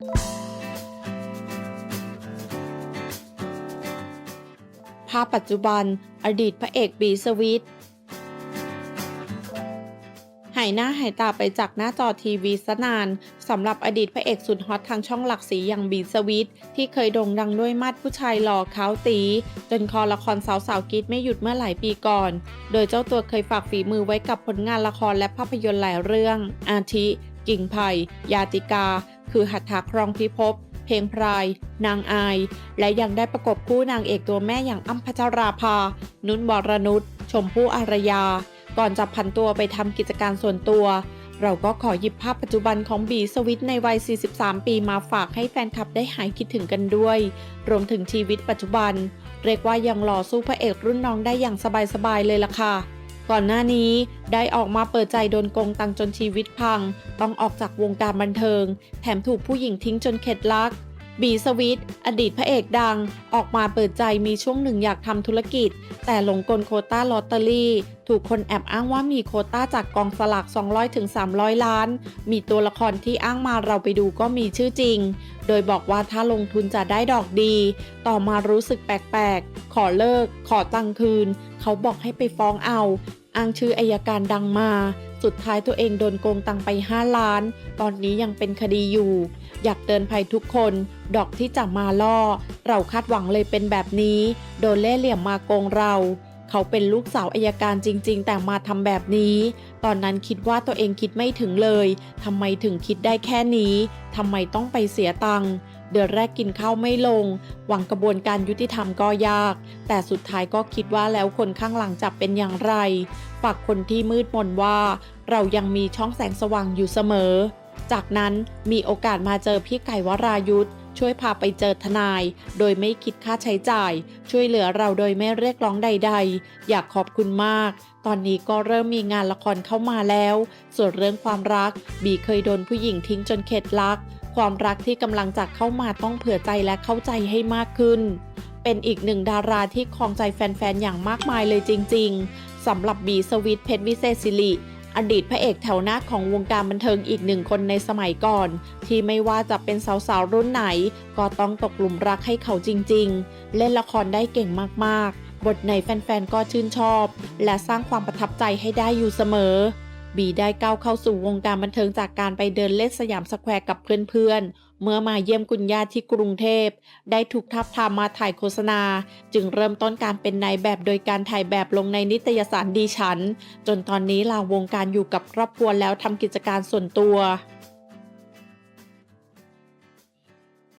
ภาพปัจจุบัน อดีตพระเอกบีสวิตหายหน้าหายตาไปจากหน้าจอทีวีซะนานสำหรับอดีตพระเอกสุดฮอตทางช่องหลักสีอย่างบีสวิตที่เคยโด่งดังด้วยมาดผู้ชายหล่อขาตี จนคอละครสาวสาวกีดไม่หยุดเมื่อหลายปีก่อน โดยเจ้าตัวเคยฝากฝีมือไว้กับผลงานละครและภาพยนตร์หลายเรื่อง อาทิ กิ่งไผ่ยาติกา คือหัตถครองพิภพ เพลงพราย นางอาย และยังได้ประกบคู่นางเอกตัวแม่อย่างอ้ำพัชราภา นุนบรนุชชมพู่อารยา ก่อนจะพันตัวไปทำกิจการส่วนตัว เราก็ขอหยิบภาพปัจจุบันของบีสวิตในวัย 43 ปีมาฝากให้แฟนคลับได้หายคิดถึงกันด้วย รวมถึงชีวิตปัจจุบัน เรียกว่ายังหล่อสู้พระเอกรุ่นน้องได้อย่างสบายๆเลยล่ะค่ะ ก่อนหน้านี้ได้ออกมาเปิดใจโดนโกงตังจนชีวิตพัง ต้องออกจากวงการบันเทิง แถมถูกผู้หญิงทิ้งจนเข็ดลักบีสวิตอดีตพระเอกดัง ออกมาเปิดใจมีช่วงหนึ่งอยากทำธุรกิจ แต่หลงกลโคต้าลอตเตอรี่ ถูกคนแอบอ้างว่ามีโคต้าจากกองสลาก 200-300 ล้าน มีตัวละครที่อ้างมาเราไปดูก็มีชื่อจริง โดยบอกว่าถ้าลงทุนจะได้ดอกดี ต่อมารู้สึกแปลกๆ ขอเลิก ขอตังคืน เขาบอกให้ไปฟ้องเอา อ้างชื่ออายการดังมา สุดท้ายตัวเองโดนโกงตังไป 5 ล้าน ตอนนี้ยังเป็นคดีอยู่ อยากเตือนภัยทุกคน ดอกที่จะมาล่อ เราคาดหวังเลยเป็นแบบนี้ โดนเล่เหลี่ยมมาโกงเรา เขาเป็นลูกสาวอายการจริง ๆ แต่มาทำแบบนี้ ตอนนั้นคิดว่าตัวเองคิดไม่ถึงเลยทำไมถึงคิดได้แค่นี้ทำไมต้องไปเสียตังค์ เดือนแรกกินข้าวไม่ลง หวังกระบวนการยุติธรรมก็ยาก แต่สุดท้ายก็คิดว่าแล้วคนข้างหลังจะเป็นอย่างไร ฝากคนที่มืดมนว่า เรายังมีช่องแสงสว่างอยู่เสมอ จากนั้นมีโอกาสมาเจอพี่ไก่วรายุทธช่วยพาไปเจอทนาย โดยไม่คิดค่าใช้จ่าย ช่วยเหลือเราโดยไม่เรียกร้องใด ๆ อยากขอบคุณมาก ตอนนี้ก็เริ่มมีงานละครเข้ามาแล้ว ส่วนเรื่องความรัก บีเคยโดนผู้หญิงทิ้งจนเข็ดรัก ความรักที่กำลังจะเข้ามาต้องเผื่อใจและเข้าใจให้มากขึ้น เป็นอีกหนึ่งดาราที่ครองใจแฟนๆ อย่างมากมายเลยจริง ๆ สำหรับบีสวิตเพชรวิเศษสิริอดีตพระเอกแถวหน้าของวงการบันเทิงอีกหนึ่งคนในสมัยก่อน ที่ไม่ว่าจะเป็นสาวๆ รุ่นไหน ก็ต้องตกหลุมรักให้เขาจริง ๆ เล่นละครได้เก่งมากๆ บทไหนแฟนๆ ก็ชื่นชอบ และสร้างความประทับใจให้ได้อยู่เสมอ บีได้ก้าวเข้าสู่วงการบันเทิงจากการไปเดินเล่นสยามสแควร์กับเพื่อนๆ เมื่อมาเยี่ยมคุณย่าที่กรุงเทพ ได้ถูกทับทามมาถ่ายโฆษณา จึงเริ่มต้นการเป็นนายแบบโดยการถ่ายแบบลงในนิตยสารดีฉัน จนตอนนี้ลาวงการอยู่กับครอบครัวแล้วทำกิจการส่วนตัว